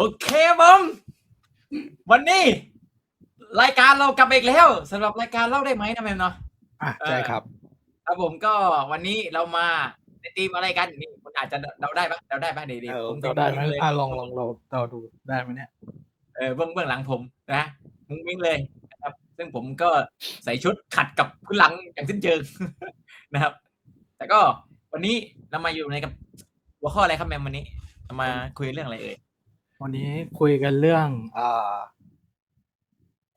โอเคผมวันนี้ รายการเรากลับมาอีกแล้วสำหรับรายการเล่าได้ไหมนะแมมเนาะอะใช่ครับ ครับผมก็วันนี้เรามาในทีมอะไรกันนี่คุณอาจจะเดาได้ปะเดาได้ปะเดี๋ยวเออผมเราได้ไหมเลยอะลองลองเราเราดูได้ไหมเนี่ยเออเบื้องเบื้องหลังผมนะมุ้งมิ้งเลยนะครับ ซึ่งผมก็ใส่ชุดขัดกับพื้นหลังอย่างสิ้นเชิงนะครับ แต่ก็วันนี้เรามาอยู่ในกับหัวข้ออะไรครับแมมวันนี้เรามาคุยเรื่องอะไรเอ่ย วันนี้คุยกันเรื่องอ่า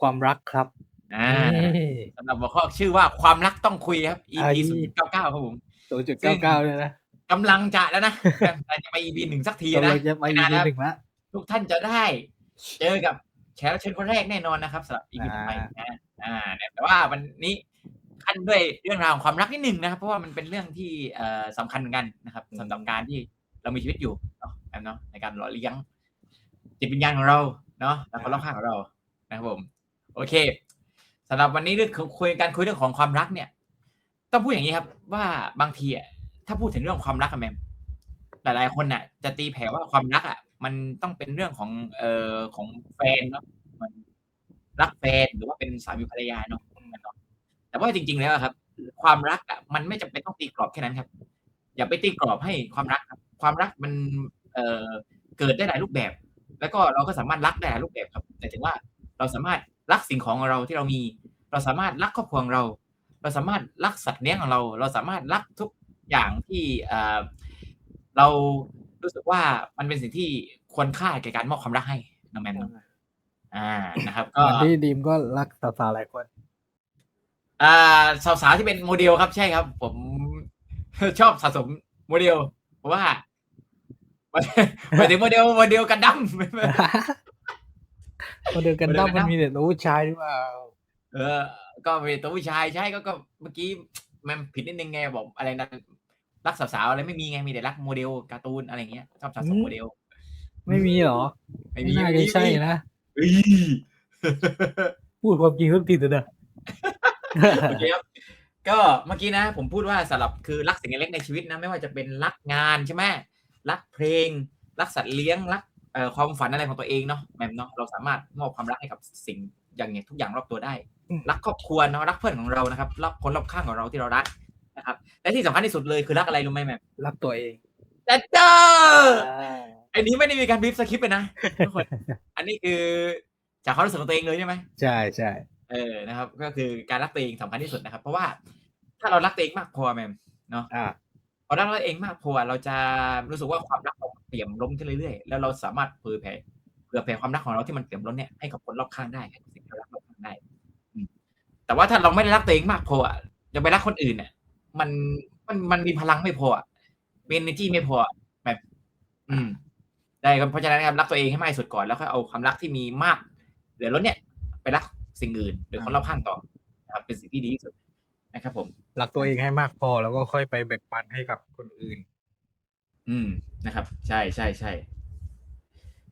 ความรักครับอ่านี่สำหรับหัวข้อชื่อว่าความรักต้องคุยครับ EP ไอ้ศูนย์เก้าเก้าครับผมศูนย์จุดเก้าเก้าเลยนะกำลังจะแล้วนะแต่จะไป EP หนึ่งสักทีกำนะลังจะมาไม่อีนานพีแล้วหนึ่งละทุกท่านจะได้ เจอกับแขกรับเชิญคนแรกแน่นอนนะครับสำหรับ EP ต่อไปอ่านะอ่าแต่ว่าวันนี้ขั้นด้วยเรื่องราวของความรักนิดหนึ่งนะครับ เพราะว่ามันเป็นเรื่องที่เอ่อสำคัญเหมือนกันนะครับสำหรับการที่เรามีชีวิตอยู่เนาะแอมเนาะในการหล่อเลี้ยง จิตวิญญาณของเราเนาะและคนรอบข้างของเรานะครับผมโอเคสำหรับวันนี้เรื่องของคุยการคุยเรื่องของความรักเนี่ย ต้องพูดอย่างนี้ครับ ว่าบางทีอะถ้าพูดถึงเรื่องความรักอะแมมหลายๆคนน่ะ จะตีแผ่ว่าความรักอะ มันต้องเป็นเรื่องของเอ่อของแฟนเนาะมันรักแฟนหรือว่าเป็นสามีภรรยาเนาะเนาะแต่ว่าจริง ๆ แล้วอะครับ ความรักอะมันไม่จำเป็นต้องตีกรอบแค่นั้นครับ อย่าไปตีกรอบให้ความรักครับ ความรักมันเอ่อเกิดได้หลายรูปแบบ แล้วก็เราก็สามารถรักได้หลายรูปแบบครับแต่ถึงว่าเราสามารถรักสิ่งของของเราที่เรามี เราสามารถรักครอบครัวของเรา เราสามารถรักสัตว์เลี้ยงของเรา เราสามารถรักทุกอย่างที่เอ่อเรารู้สึกว่ามันเป็นสิ่งที่ควรค่าแก่การมอบความรักให้น้องแมนเนาะอ่านะครับ ก็เหมือนที่ดีมก็รักสาวๆหลายคน อ่าสาวๆที่เป็นโมเดลครับใช่ครับ ผมชอบสะสมโมเดลเพราะว่า หมายถึงโมเดลโมเดลกันดั้มคนเดียวกันคนเดียวด้ากันมันดั้มมีแต่ตัวผู้ชายหรือเปล่าเออ ก็เป็นตัวผู้ชายใช่ก็ก็เมื่อกี้มันผิดนิดนึงไงบอกอะไรนะรักสาวๆอะไรไม่มีไงมีแต่รักโมเดลการ์ตูนอะไรเงี้ยชอบสะสมโมเดล ไม่มีเหรอ ไม่ไม่มีน่าไม่จะมีใช่นะเฮ้ยพูดความจริงทุกทีเถอะนะโอเคครับก็เมื่อกี้นะ ผมพูดว่าสำหรับคือรักสิ่งเล็กๆในชีวิตนะ ไม่ว่าจะเป็นรักงานใช่ไหม รักเพลง รักสัตว์เลี้ยงรักเอ่อความฝันอะไรของตัวเองเนาะแมมเนาะเราสามารถมอบความรักให้กับสิ่งอย่างเงี้ยทุกอย่างรอบตัวได้อืมรักครอบครัวเนาะรักเพื่อนของเรานะครับรักคนรอบข้างของเราที่เรารักนะครับและที่สำคัญที่สุดเลยคือรักอะไรรู้ไหมแมมรักตัวเองแต่เจ้าอันนี้ไม่ได้มีการบีบสคริปต์ไปนะทุกคนอันนี้คือจากความรู้สึกของตัวเองเลยใช่ไหมใช่ใช่เออนะครับ ก็คือการรักตัวเองสำคัญที่สุดนะครับ เพราะว่าถ้าเรารักตัวเองมากพอแมมเนาะอ่า พอรักตัวเองมากพอเราจะรู้สึกว่าความรักเราเปี่ยมล้นขึ้นเรื่อยๆ แล้วเราสามารถเผยแผ่เผื่อแผ่ความรักของเราที่มันเปี่ยมล้นเนี่ยให้กับคนรอบข้างได้ให้กับสิ่งที่เรารักรอบข้างได้แต่ว่าถ้าเราไม่ได้รักตัวเองมากพออะจะไปรักคนอื่นเนี่ยมันมันมันมีพลังไม่พออะมี energy ไม่พออะแบบ อืม ได้ครับเพราะฉะนั้นครับรักตัวเองให้มากที่สุดก่อนแล้วค่อยเอาความรักที่มีมากเหลือล้นเนี่ย ไปรักสิ่งอื่นหรือคนรอบข้างต่อนะครับเป็นสิ่งที่ดีที่สุด นะครับผมรักตัวเองให้มากพอแล้วก็ค่อยไปแบ่งปันให้กับคนอื่น อืมนะครับ ใช่ใช่ใช่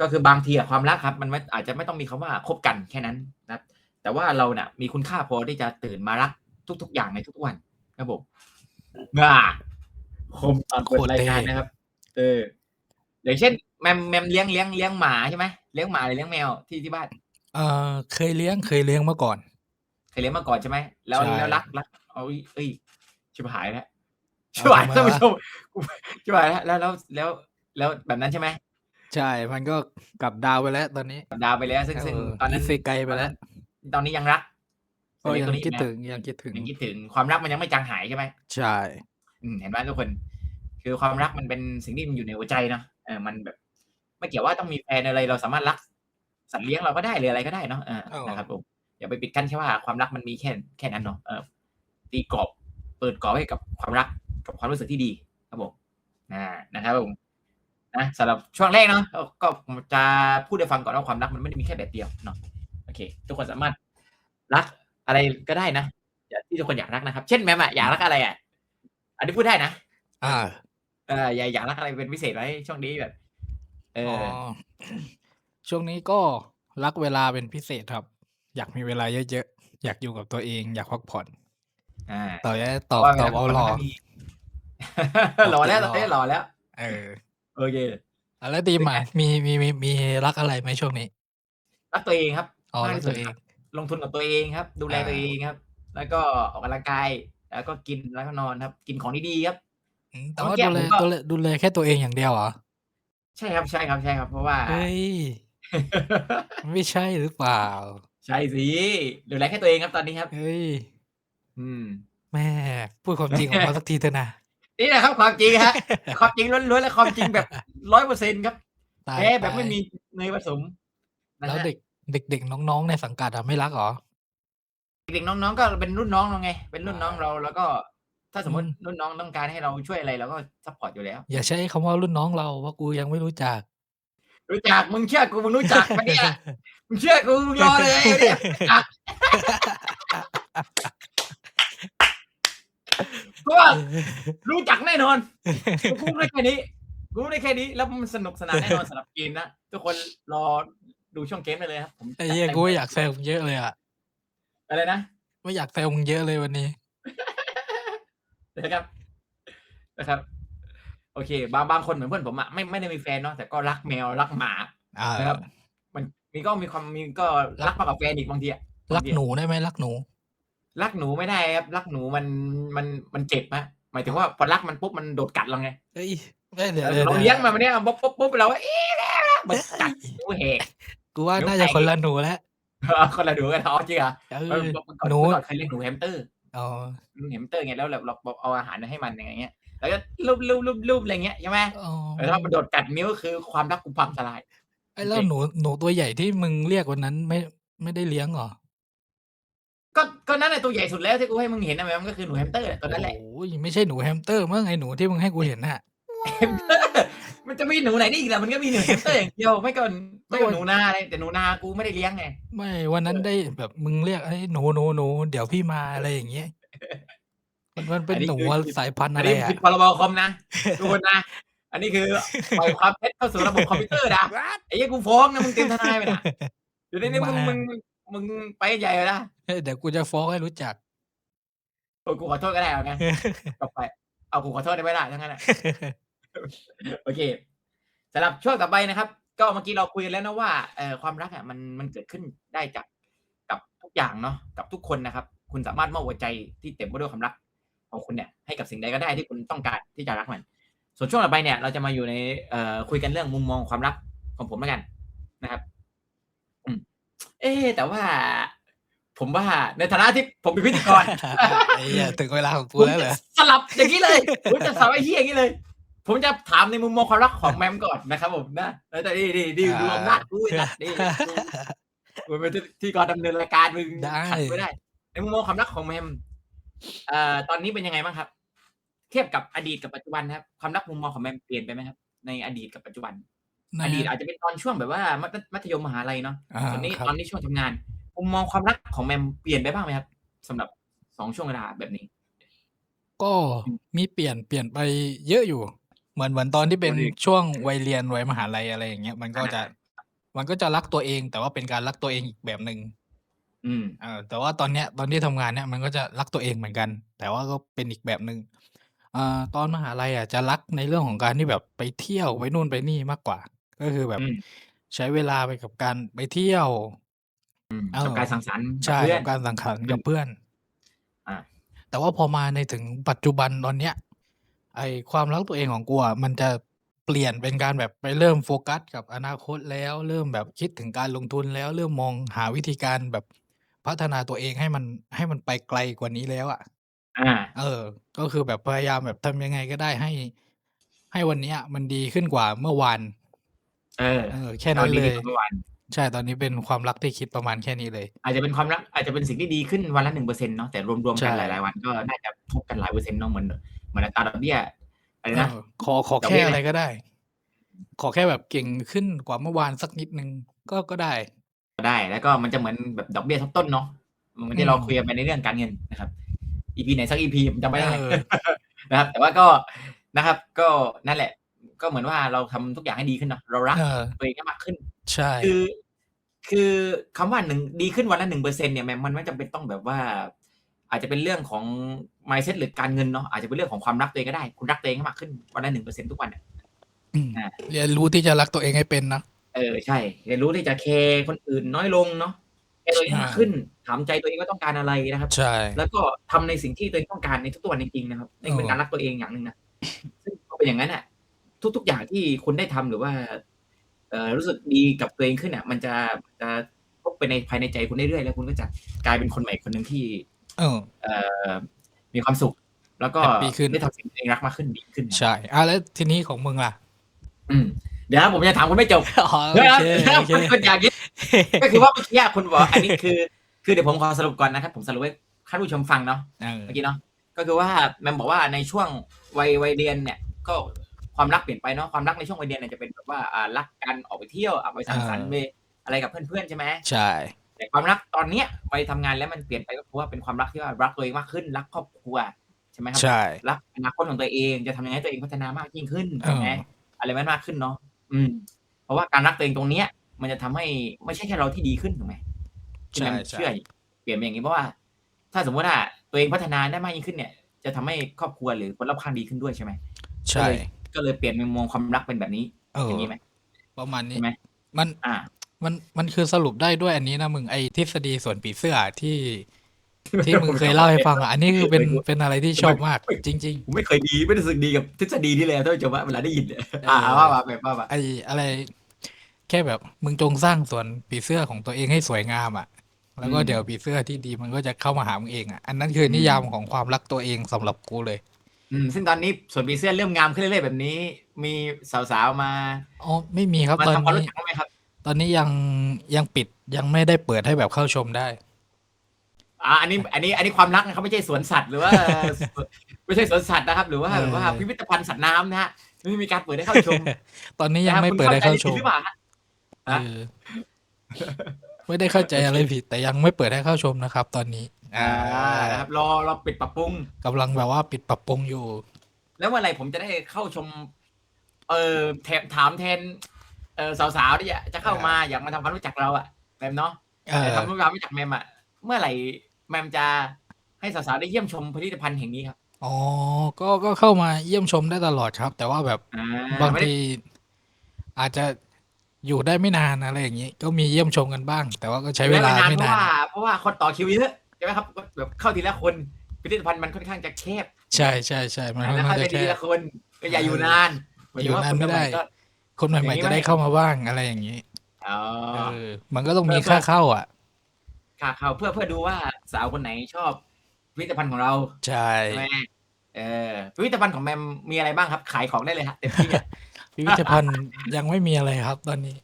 ก็คือบางทีอะความรักครับ มันไม่อาจจะไม่ต้องมีคำว่าคบกันแค่นั้นนะครับแต่ว่าเราเนี่ยมีคุณค่าพอที่จะตื่นมารักทุก ๆ อย่างในทุกๆวันครับผมง่าคมตอนเปิดรายการนะครับ เอออย่างเช่น แมมแมมเลี้ยงเลี้ยงเลี้ยงหมาใช่ไหมเลี้ยงหมาหรือเลี้ยงแมวที่ที่บ้านเออเคยเลี้ยงเคยเลี้ยงเมื่อก่อน เคยเลี้ยงมาก่อนใช่ไหมแล้วใช่แล้วรักรัก เอาเอ้ยชิบหายแล้วชิบหายเอาท่านมาผู้ชมกูชิบหายแล้วแล้วแล้วแล้วแล้วแบบนั้นใช่ไหมใช่ มันก็กลับดาวไปแล้วตอนนี้ดาวไปแล้ว ซึ่งซึ่งเออตอนนั้นอิเซไกไปแล้ว ตอนนี้ยังรักก็ยังตัวนี้คิดนะถึงยังคิดถึงยังคิดถึงความรักมันยังไม่จางหายใช่ไหมใช่อืมเห็นไหมทุกคน คือความรักมันเป็นสิ่งที่มันอยู่ในหัวใจเนาะเออมันแบบไม่เกี่ยวว่าต้องมีแฟนอะไรเราสามารถรัก สัตว์เลี้ยงเราก็ได้หรืออะไรก็ได้เนาะเออนะครับผมอย่าไปปิดกั้นแค่ว่าความรักมันมีแค่แค่นั้นเนาะเออ ตีกรอบเปิดกรอบให้กับความรักกับความรู้สึกที่ดีครับผมอ่านะครับผมนะสำหรับช่วงแรกเนาะก็ก็ผมจะพูดให้ฟังก่อนว่าความรักมันไม่ได้มีแค่แบบเดียวเนาะโอเค ทุกคนสามารถรักอะไรก็ได้นะอย่าที่ทุกคนอยากรักนะครับ เช่นแม่อะอยากรักอะไรอะอันนี้พูดได้นะอ่าเอออย่าอยากรักอะไรเป็นพิเศษไว้ช่วงนี้แบบเออ๋ออช่วงนี้ก็รักเวลาเป็นพิเศษครับ อยากมีเวลาเยอะๆอยากอยู่กับตัวเอง อยากพักผ่อน อ่าต่อแย่ตอบว่าตอบเอาหล่อหล่อแล้วตอนนี้หล่อแล้ว เออ โอเคอะแล้วดีมามีมีมีมีรักอะไรไหมช่วงนี้ รักตัวเองครับอ๋อมากรักที่สุตัดวเอคงรับลงทุนกับตัวเองครับ ดูแลอ่าตัวเองครับ แล้วก็ออกกำลังกาย แล้วก็กินแล้วก็นอนครับ กินของดีๆครับอืมแต่เมื่ว่าอกี้ดูแลผมก็ดูแลดูแลแค่ตัวเองอย่างเดียวเหรอใช่ครับใช่ครับใช่ครับ เพราะว่าเฮ้ยไม่ใช่หรือเปล่า ใช่สิดูแลแค่ตัวเองครับตอนนี้ครับเฮ้ย อืม แม่พูดความจริงออกมาสักทีเถอะนะ นี่แหละครับความจริงฮะ ความจริงล้วนๆและความจริงแบบร้อยเปอร์เซ็นครับตายแท้แบบไม่ตายมีเนยผสมนะแล้วฮะเด็กเด็กเด็กน้องๆในสังกัดอะไม่รักเหรอ เด็กๆน้องๆก็เป็นรุ่นน้องเราไง เป็นรุ่นน้องอ่าเราแล้วก็ ถ้าสมมติอืม รุ่นน้องต้องการให้เราช่วยอะไรเราก็ซัพพอร์ตอยู่แล้ว อย่าใช้คำว่ารุ่นน้องเราเพราะกูยังไม่รู้จัก รู้จักมึงเชื่อกูมึงรู้จักปะเนี่ย มึงเชื่อกูมึงรอเลยเนี่ยรู้จัก เพราะว่ารู้จักแน่นอนกูพูดได้แค่นี้กูพูดได้แค่นี้แล้วมันสนุกสนานแน่นอนสำหรับเกมนะทุกคนรอดูช่วงเกมได้เลยครับผมไอ้เหี้ยกูไม่อยากแซวมึงเยอะเลยอะอะไรนะไม่อยากแซวมึงเยอะเลยวันนี้นะครับนะครับ โอเค บางบางคนเหมือนเพื่อนผมอะไม่ไม่ได้มีแฟนเนาะแต่ก็รักแมวรักหมาอ่านะครับ มันมีก็มีความมีก็รักมากกว่าแฟนอีกบางทีอะรักหนูได้ไหมรักหนู รักหนูไม่ได้ครับรักหนูมันมันมันเจ็บฮะหมายถึงว่าพอรักมันปุ๊บมันโดดกัดเราไงเฮ้ยไม่เดี๋ยวดี๋วเราดี๋วเลี้ยงมันมาเนี่ยปุ๊บปุ๊บปุ๊บเราก็เอ๊ะมันกัดหูแหกกูว่าเดี๋ยวน่าจะแตกคนละหนูแล้วคนละหนูกันท้อจริงเหรอเอเอออเมื่อก่อนหนูเมื่อก่อนเคยเลี้ยงหนูแฮมสเตอร์อ๋อหนูแฮมสเตอร์ไงแล้วเราเราเอาอาหารให้มันอย่างเงี้ยแล้วก็ลูบลูบลูบลูบอะไรเงี้ยใช่ไหมอ๋อเออถ้ามันโดดกัดนิ้วคือความรักกูพังทลายไอ้แล้วหนูหนูตัวใหญ่ที่มึงเรียกวันนั้นไม่ไม่ได้เลี้ยงเหรอ ก็ก็นั่นแหละตัวใหญ่สุดแล้วที่กูให้มึงเห็นนะมันก็คือหนูแฮมสเตอร์แหละตัวนั้นแหละโอ้ยไม่ใช่หนูแฮมสเตอร์มั้งไอ้หนูที่มึงให้กูเห็นน่ะแฮมสเตอร์มันจะมีหนูไหนได้อีกล่ะมันก็มีหนูแฮมสเตอร์อย่างเดียวไม่ก็ไม่ก็หนูนาอะไรแต่หนูนากูไม่ได้เลี้ยงไงไม่วันนั้นได้แบบมึงเรียกไอ้หนูหนูหนูเดี๋ยวพี่มาอะไรอย่างเงี้ยมันมันเป็นอันนี้หนูคือสายพันธุ์อัอะนไรนี้อะผิดพรบคอมนะทุกคนนะอันนี้คือปล่อยความเท็จเข้าสู่ระบบคอมพิวเตอร์นะไอ้เหี้ยกูฟ้องนะมึงเตรียมทนายไปนะเดี๋ยวนี้มึงมึงมึง มึงไปใหญ่เลยนะเฮ้ยเดี๋ยวกูจะฟ้องให้รู้จักโอ้ยกูขอโทษก็ได้เอาไงกลับไป เอากูขอโทษได้ไหมล่ะทั้งนั้นแหละโอเคสำหรับช่วงต่อไปนะครับ ก็เมื่อกี้เราคุยกันแล้วนะว่าเอ่อความรักอะมันมันเกิดขึ้นได้จากกับทุกอย่างเนาะกับทุกคนนะครับ คุณสามารถมอบหัวใจที่เต็มไปด้วยความรักของคุณเนี่ยให้กับสิ่งใดก็ได้ที่คุณต้องการที่จะรักมัน ส่วนช่วงต่อไปเนี่ย เราจะมาอยู่ในเอ่อคุยกันเรื่องมุมมองความรักของผมแล้วกันนะครับอืม เอ๊ะแต่ว่า ผมว่าในฐานะที่ผมเป็นพิธีกรไอ้เหี้ยถึงเวลาของกูผมแล้วเหรจะอสลับอย่างนี้เลยผมจะสลับไอ้เหี้ยอย่างนี้เลย ผมจะถามในมุมมองความรักของแมมก่อนนะครับผมนะแล้วแต่ดีดีดีดูอำนาจกูไอ้สัตว์ดีกูเป็นที่ก่อนดำเนินรายการมึงได้ขัดไม่ได้ในมุมมองความรักของแมมเอ่อตอนนี้เป็นยังไงบ้างครับ เทียบกับอดีตกับปัจจุบันนะครับ ความรักมุมมองของแมมเปลี่ยนไปไหมครับ ในอดีตกับปัจจุบันใน อดีตอาจจะเป็นตอนช่วงแบบว่ามัธมัธยมมหาลัยเนาะอ่าส่วนนี้ครับตอนนี้ช่วงทำงานมุมมองความรักของแมมเปลี่ยนไปบ้างไหมครับสำหรับสองช่วงเวลาแบบนี้ ก็มีเปลี่ยนเปลี่ยนไปเยอะอยู่ เหมือนเหมือนตอนที่เป็นโอ้ดิช่วงวัยเรียนวัยมหาลัยอะไรอย่างเงี้ย มันก็จะ มันก็จะรักตัวเอง แต่ว่าเป็นการรักตัวเองอีกแบบหนึ่งอืมเออแต่ว่าตอนเนี้ย ตอนที่ทำงานเนี่ยมันก็จะรักตัวเองเหมือนกัน แต่ว่าก็เป็นอีกแบบหนึ่งอ่าตอนมหาลัยอะจะรักในเรื่องของการที่แบบไปเที่ยวไปนู่นไปนี่มากกว่า ก็คือแบบอืมใช้เวลาไปกับการไปเที่ยว อืม เออกับการสังสรรค์กับใช่เพื่อนกับการสังสรรค์อืมกับเพื่อนอ่าแต่ว่าพอมาในถึงปัจจุบันตอนเนี้ย ไอความรักตัวเองของกูอะมันจะเปลี่ยนเป็นการแบบไปเริ่มโฟกัสกับอนาคตแล้ว เริ่มแบบคิดถึงการลงทุนแล้ว เริ่มมองหาวิธีการแบบพัฒนาตัวเองให้มัน ให้มันไปไกลกว่านี้แล้วอะอ่าเออ ก็คือแบบพยายามแบบทำยังไงก็ได้ให้ ให้วันเนี้ยมันดีขึ้นกว่าเมื่อวาน เออเออแค่นั้นเลยอาดีๆเมื่อวานใช่ตอนนี้เป็นความรักที่คิดประมาณแค่นี้เลย อาจจะเป็นความรักอาจจะเป็นสิ่งที่ดีขึ้นวันละหนึ่งเปอร์เซ็นต์เนาะแต่รวมๆใช่ กันหลายๆวันก็น่าจะทบกันหลายเปอร์เซ็นต์เนาะเหมือนเหมือนอัตราดอกเบี้ยอะไรนะเออขอขอดอกแค่เบี้ยอะไรก็ได้ ขอแค่แบบเก่งขึ้นกว่าเมื่อวานสักนิดนึงก็ก็ได้ ก็ได้ แล้วก็มันจะเหมือนแบบดอกเบี้ยทบต้นเนาะเหมันที่เราคุยกันไปในเรื่องการเงินนะครับ EP ไหนสัก EP ผมจำไม่ได้เออนะครับแต่ว่าก็นะครับก็นั่นแหละ ก็เหมือนว่าเราทำทุกอย่างให้ดีขึ้นเนาะเรารักเออตัวเองให้มากขึ้น ใช่คือ คือคำว่าหนึ่งดีขึ้นวันละหนึ่งเปอร์เซ็นเนี่ยแม้มันไม่จำเป็นต้องแบบว่า อาจจะเป็นเรื่องของ mindset หรือการเงินเนาะอาจจะเป็นเรื่องของความรักตัวเองก็ได้ คุณรักตัวเองให้มากขึ้นวันละหนึ่งเปอร์เซ็นทุกวันเนี่ยอืมอ่าเรียนรู้ที่จะรักตัวเองให้เป็นนะเออใช่เรียนรู้ที่จะแคร์คนอื่นน้อยลงเนาะแคร์ตัวเองมากขึ้นถามใจตัวเองว่าต้องการอะไรนะครับใช่แล้วก็ทำในสิ่งที่ตัวเองต้องการในทุกๆวันจริงๆนะครับนี่เป็นเออการรักตัวเองอย่างหนึ่งนะซึ่งพอเป็นอย่างนั้นอะ ทุก ๆ อย่างที่คุณได้ทำหรือว่า เอ่อรู้สึกดีกับตัวเองขึ้นอะ มันจะจะพบไปในภายในใจคุณเรื่อยๆแล้วคุณก็จะกลายเป็นคนใหม่คนหนึ่งที่ เออเอ่อมีความสุข แล้วก็แฮปปี้ขึ้นได้ทำสิ่งที่ตัวเองรักมากขึ้นดีขึ้นนะใช่อะแล้วทีนี้ของมึงล่ะ อืมเดี๋ยวนะผมจะถามคุณไม่จบอ๋อโอเดี๋ยวนะเคเดี๋ยวนะโอเคคุณคุณอย่างนี้ก็คือว่าเมื่อกี้คุณบอกว่าอันนี้คือ คือเดี๋ยวผมขอสรุปก่อนนะครับ ผมสรุปให้ท่านผู้ชมฟังเนาะเออเมื่อกี้เนาะก็คือว่าแมมบอกว่าในช่วงวัยวัยเรียนเนี่ย ก็ ความรักเปลี่ยนไปเนาะความรักในช่วงวัยเรียนเนี่ยจะเป็นแบบว่าอ่ารักกันออกไปเที่ยวอะไปสังสรรค์ไปอะไรกับเพื่อนๆใช่ไหมใช่ แต่ความรักตอนเนี้ยไปทำงานแล้วมันเปลี่ยนไปก็เพราะว่าเป็นความรักที่ว่ารักตัวเองมากขึ้น รักครอบครัวใช่ไหมครับใช่รักอนาคตของตัวเองจะทำยังไงให้ตัวเองพัฒนามากยิ่งขึ้นใช่ไหมเอออะไรมันมากขึ้นเนาะอืม เพราะว่าการรักตัวเองตรงเนี้ย มันจะทำให้ไม่ใช่แค่เราที่ดีขึ้นถูกไหมที่ใช่แมมใช่เชื่อเปลี่ยนไปอย่างนี้เพราะว่า ถ้าสมมติว่าตัวเองพัฒนาได้มากยิ่งขึ้นเนี่ย จะทำให้ครอบครัวหรือคนรอบข้างดีขึ้นด้วยใช่ไหมใช่ ก็เลยเปลี่ยนมุมมองความรักเป็นแบบนี้เอออย่างนี้ไหมประมาณนี้ ใช่ไหมมันอ่า มันมันคือสรุปได้ด้วยอันนี้นะมึงไอทฤษฎีส่วนผีเสื้อที่ที่มึงเคยเล่าให้ฟังอะอันนี้คือเป็นเป็นอะไรที่ชอบมากจริง ผมไม่เคยดีไม่รู้สึกดีกับทฤษฎีนี่เลยท่านผู้ชมว่าเวลาได้ยินเนี่ยเอออ่อ่าว่าว่าแบบว่าว่าๆ ไออะไร แค่แบบมึงจงสร้างส่วนผีเสื้อของตัวเองให้สวยงามอะ แล้วก็เดี๋ยวผีเสื้อที่ดีมันก็จะเข้ามาหามึงเองอะอันนั้นคือนิยามของความรักตัวเองสำหรับกูเลย อืม ซึ่งตอนนี้ส่วนปีเสื้อเริ่มงามขึ้นเรื่อย ๆ แบบนี้ มีสาว ๆ มา อ๋อไม่มีครับมาตอนทำความนี้ รู้จักบ้างไหมครับ ตอนนี้ยังยังปิดยังไม่ได้เปิดให้แบบเข้าชมได้ อ่า อันนี้ อันนี้ อันนี้ความรักนะครับไม่ใช่สวนสัตว์หรือว่าไม่ใช่สวนสัตว์นะครับ หรือว่าเออหรือว่าพิพิธภัณฑ์สัตว์น้ำนะฮะ ไม่มีการเปิดให้เข้าชมตอนนี้ยังนะครับไม่คุณเปิดให้เข้าใจชผิมหรือเปล่าฮะเออไม่ได้เข้าใจอะไรผิด แต่ยังไม่เปิดให้เข้าชมนะครับ ตอนนี้ อ่านะครับรอรอปิดปรับปรุง กำลังแบบว่าปิดปรับปรุงอยู่ แล้วเมื่อไหร่ผมจะได้เข้าชม เออแถมถามแทน เออสาวๆที่จะเข้ามาอยากมาทำความรู้จักเราอะแมมเนาะเออแต่ทำความรู้จักแมมอะเมื่อไหร่แมมจะให้สาวๆได้เยี่ยมชมพิพิธภัณฑ์แห่งนี้ครับอ๋อ ก็ก็เข้ามาเยี่ยมชมได้ตลอดครับ แต่ว่าแบบอ่าบางไม่ได้ทีอาจจะอยู่ได้ไม่นานอะไรอย่างนี้ ก็มีเยี่ยมชมกันบ้าง แต่ว่าก็ใช้เวลาไม่ไม่เพนาราะนว่าเพราะว่าคนต่อคิวเยอะ ใช่ไหมครับแบบเข้าทีละคนพิพิธภัณฑ์มันค่อนข้างจะแคบใช่ใช่ใช่มันค่อนแล้วข้าเข้างไปจะทีแค่ละคนก็อย่าอยู่นานอยู่นานไม่ได้ก็คนใหอย่าม่งนี้ๆจะได้ไหมเข้ามาบ้างอะไรอย่างนี้อ๋อเออมันก็ต้องมีค่าเข้าอะ ค่ะเขาเพื่อเพื่อดูว่าสาวคนไหนชอบพิพิธภัณฑ์ของเราใช่ใช่ไหมเออพิพิธภัณฑ์ของแมมมีอะไรบ้างครับ ขายของได้เลยฮะเต็มที่อะพิพิธภัณฑ์ยังไม่มีอะไรครับ ตอนนี้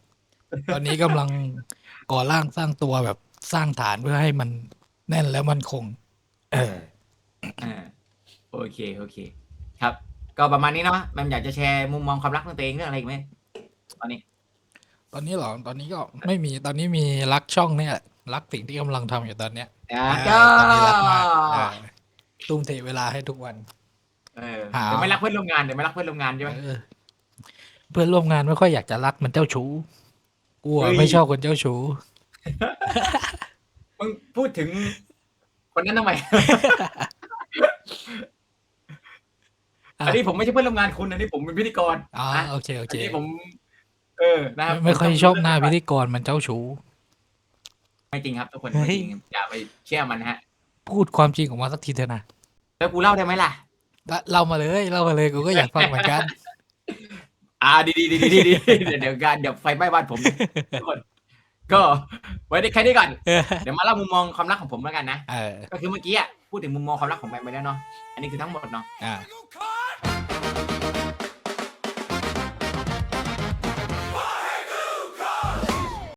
ตอนนี้กำลังก่อร่างสร้างตัวแบบสร้างฐานเพื่อให้มัน แน่นแล้วมันคง เอออ่าโอเคโอเค ครับ ก็ประมาณนี้เนาะแมมอยากจะแชร์มุมมองความรักของตัวเองเรื่องอะไรอีกไหมตอนนี้ ตอนนี้เหรอ ตอนนี้ก็ไม่มี ตอนนี้มีรักช่องเนี่ย รักสิ่งที่กำลังทำอยู่ตอนเนี้ยอ่าเอก็อตอนนี้รักมากเออทุ่มเทเวลาให้ทุกวัน เออหาเดี๋ยวไม่รักเพื่อนร่วมงานเดี๋ยวไม่รักเพื่อนร่วมงานใช่ไหม เออเพื่อนร่วมงานไม่ค่อยอยากจะรักมันเจ้าชู้กลัวเฮ้ย ไม่ชอบคนเจ้าชู้ มึงพูดถึง คนนั้นทำไมอะอันนี้ผมไม่ใช่เพื่อนร่วมงานคุณอันนี้ผมเป็นพิธีกรอ๋อนะโอเคโออันเคนี้ผม เออนะครับไม่ไม่ค่อยผต้งชอบหน้าพูพิดธีกรมันเจ้าชู้ไม่จริงครับทุกคนเฮ้ไม่ยจริงอย่าไปเชื่อมันนะฮะ พูดความจริงออกมาสักทีเถอะนะแล้วกูเล่าได้ไหมล่ะละเล่ามาเลยเล่ามาเลยกูก็อยากฟังเหมือนกัน อ่าดีดีดีดีดีดีเดี๋ยวเดี๋ยวการเดี๋ยวไฟไหม้บ้านผมทุกคน ก็ไว้ได้แค่นี้ก่อน เดี๋ยวมาเล่ามุมมองความรักของผมแล้วกันนะเออก็คือเมื่อกี้อะพูดถึงมุมมองความรักของแมนไปแล้วเนาะอันนี้คือทั้งหมดเนาะอ่า